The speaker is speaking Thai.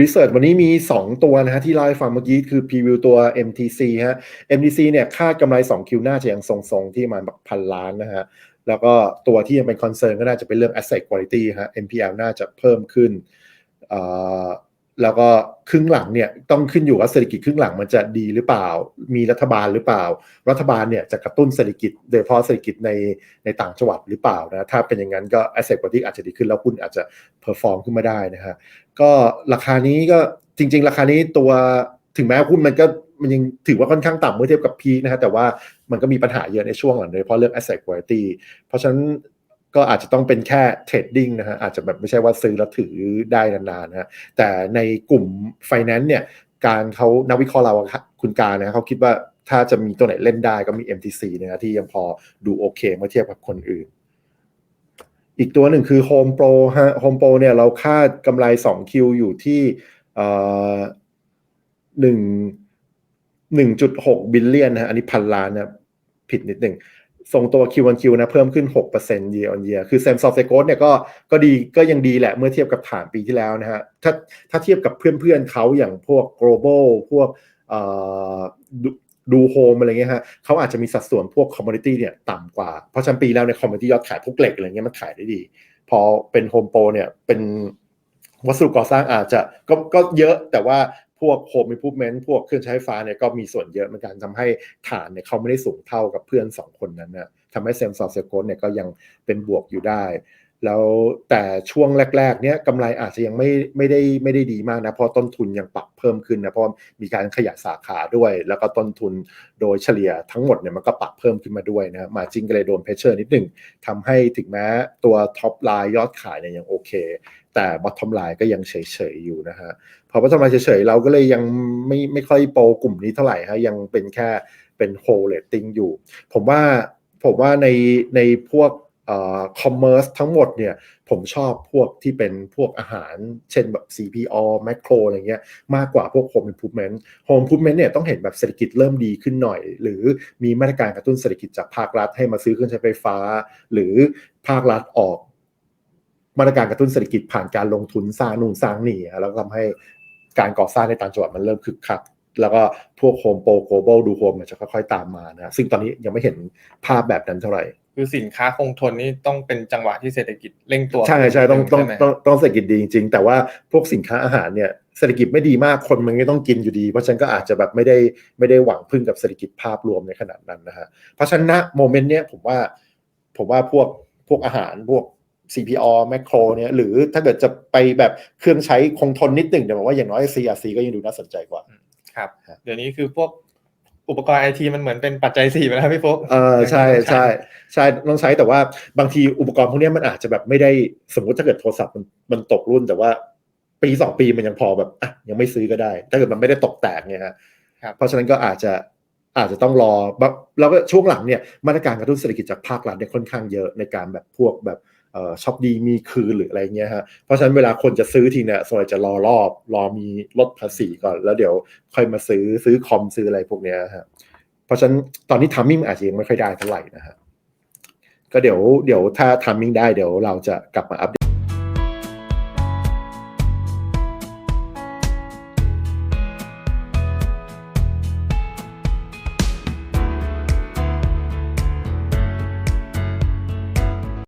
รีเสิร์ชวันนี้มี 2 ตัวนะฮะที่เล่าให้ฟังเมื่อกี้คือพรีวิวตัว MTC ฮะ MTC เนี่ยคาดกำไร 2 คิวหน้าจะยังทรงๆ ที่ประมาณพันล้านนะฮะ แล้วก็ตัวที่ยังเป็นคอนเซิร์นก็น่าจะเป็นเรื่อง asset quality ฮะ NPL น่าจะเพิ่มขึ้นอ แล้วก็ครึ่งหลังเนี่ยต้องขึ้นอยู่ว่าเศรษฐกิจครึ่งหลังมันจะดีหรือเปล่า มีรัฐบาลหรือเปล่า รัฐบาลเนี่ยจะกระตุ้นเศรษฐกิจโดยเฉพาะเศรษฐกิจในในต่างจังหวัดหรือเปล่านะถ้าเป็นอย่างนั้นก็ asset quality อาจจะดีขึ้นแล้วหุ้นอาจจะ perform ขึ้นมาได้นะฮะก็ราคานี้ก็จริง ๆ ราคานี้ตัวถึงแม้หุ้นมันก็มันยังถือว่าค่อนข้างต่ำเมื่อเทียบกับพีนะฮะแต่ว่ามันก็มีปัญหาเยอะในช่วงหลังโดยเฉพาะเรื่อง asset quality เพราะฉะนั้น ก็อาจจะต้องเป็นแค่เทรดดิ้งนะฮะอาจจะแบบไม่ใช่ว่าซื้อแล้วถือได้นานๆนะฮะแต่ในกลุ่ม finance เนี่ยการเขานักวิเคราะห์เราคุณการนะเขาคิดว่าถ้าจะมีตัวไหนเล่นได้ก็มี MTC นะฮะที่ยังพอดูโอเคเมื่อเทียบกับคนอื่น อีกตัวหนึ่งคือ Home Pro ฮะ Home Pro เนี่ยเราคาดกำไร2คิวอยู่ที่เอ่อหนึ่งหนึ่งจุดหกบิลเลียนนะฮะอันนี้พันล้านนะผิดนิดหนึ่ง ส่งตัว Q1Q นะเพิ่มขึ้น 6% year on year คือ Same Soft Growth เนี่ยก็ก็ดีก็ยังดีแหละเมื่อเทียบกับฐานปีที่แล้วนะฮะถ้าถ้าเทียบกับเพื่อนๆเขาอย่างพวก global พวกดูโฮมอะไรเงี้ยฮะเขาอาจจะมีสัดส่วนพวกคอมมูนิตี้เนี่ยต่ำกว่า เพราะฉะนั้นปีแล้วในคอมมูนิตี้ยอดขายพวกเหล็กอะไรเงี้ยมันขายได้ดี พอเป็นโฮมโปรเนี่ยเป็นวัสดุก่อสร้างอาจจะก็ก็เยอะแต่ว่า พวกโฮมอิ p พู v เมนต์พวกเครื่องใช้ไฟฟ้าเนี่ยก็มีส่วนเยอะเหมือนกันทำให้ฐานเนี่ยเขาไม่ได้สูงเท่ากับเพื่อน 2 คนนั้นนะทำให้เซมซอร์เซโกเนี่ยก็ยังเป็นบวกอยู่ได้ แล้วแต่ช่วงแรก ๆ เนี้ยกำไรอาจจะยังไม่ไม่ได้ไม่ได้ดีมากนะ เพราะต้นทุนยังปรับเพิ่มขึ้นนะ เพราะมีการขยายสาขาด้วย แล้วก็ต้นทุนโดยเฉลี่ยทั้งหมดเนี่ยมันก็ปรับเพิ่มขึ้นมาด้วยนะมาจิงก็เลยโดนเพชเชอร์นิดหนึ่งทำให้ถึงแม้ตัวท็อปไลน์ยอดขายเนี่ยยังโอเคแต่บอททอมไลน์ก็ยังเฉยๆอยู่นะฮะพอบอททอมไลน์เฉยๆเราก็เลยยังไม่ไม่ค่อยโปรกลุ่มนี้เท่าไหร่ฮะยังเป็นแค่เป็นโฮเลตติ้งอยู่ ผมว่าผมว่าในในพวก คอมเมอร์สทั้งหมดเนี่ยผมชอบพวกที่เป็นพวกอาหาร เช่นแบบ CPO Macro อะไรเงี้ยมากกว่าพวก Home Improvement Home Improvement เนี่ยต้องเห็นแบบเศรษฐกิจเริ่มดีขึ้นหน่อย หรือมีมาตรการกระตุ้นเศรษฐกิจจากภาครัฐให้มาซื้อเครื่องใช้ไฟฟ้า หรือภาครัฐออก มาตรการกระตุ้นเศรษฐกิจผ่านการลงทุนสร้างนู่นสร้างนี่แล้วทำให้การก่อสร้างในต่างจังหวัดมันเริ่มคึกคัก แล้วก็พวกโฮมโปร global ดูโฮมมันจะค่อยๆตามมานะซึ่งตอนนี้ยังไม่เห็นภาพแบบนั้นเท่าไหร่ คือสินค้าคงทนนี่ต้องเป็นจังหวะที่เศรษฐกิจเร่งตัว ใช่ใช่ต้องต้องใช่ไหมต้องต้องเศรษฐกิจดีจริง ๆ แต่ว่าพวกสินค้าอาหารเนี่ยเศรษฐกิจไม่ดีมากคนมันก็ต้องกินอยู่ดี เพราะฉะนั้นก็อาจจะแบบไม่ได้ไม่ได้หวังพึ่งกับเศรษฐกิจภาพรวมในขนาดนั้นนะฮะเพราะฉะนั้นณโมเมนต์เนี้ยผมว่าผมว่าพวกพวกอาหารพวก CPO แมคโครเนี่ยหรือถ้าเกิดจะไปแบบเครื่องใช้คงทนนิดหนึ่งแต่ผมว่าอย่างน้อย CRC ก็ยังดูน่าสนใจกว่า ครับครับ เดี๋ยวนี้คือพวกอุปกรณ์ไอทีมันเหมือนเป็นปัจจัยสี่ไปแล้วพี่โฟกเออใช่ใช่ใช่ต้องใช้แต่ว่าบางทีอุปกรณ์พวกเนี้ยมันอาจจะแบบไม่ได้สมมุติถ้าเกิดโทรศัพท์มันมันตกรุ่น แต่ว่าปีสองปีมันยังพอแบบอะยังไม่ซื้อก็ได้ ถ้าเกิดมันไม่ได้ตกแตกเนี่ยฮะครับเพราะฉะนั้นก็อาจจะอาจจะต้องรอแบบแล้วก็ช่วงหลังเนี่ยมาตรการกระตุ้นเศรษฐกิจจากภาครัฐเนี่ยค่อนข้างเยอะในการแบบพวกแบบเอ่อ ช็อปดีมีคืนหรืออะไรเงี้ยฮะเพราะฉะนั้นเวลาคนจะซื้อทีเนี่ยส่วนใหญ่จะรอรอบรอมีลดภาษีก่อน แล้วเดี๋ยวค่อยมาซื้อซื้อคอมซื้ออะไรพวกเนี้ยฮะเพราะฉะนั้นตอนนี้ทามมิ่งอาจจะยังไม่ค่อยได้เท่าไหร่นะฮะก็เดี๋ยวเดี๋ยวถ้าทามมิ่งได้เดี๋ยวเราจะกลับมาอัปเดต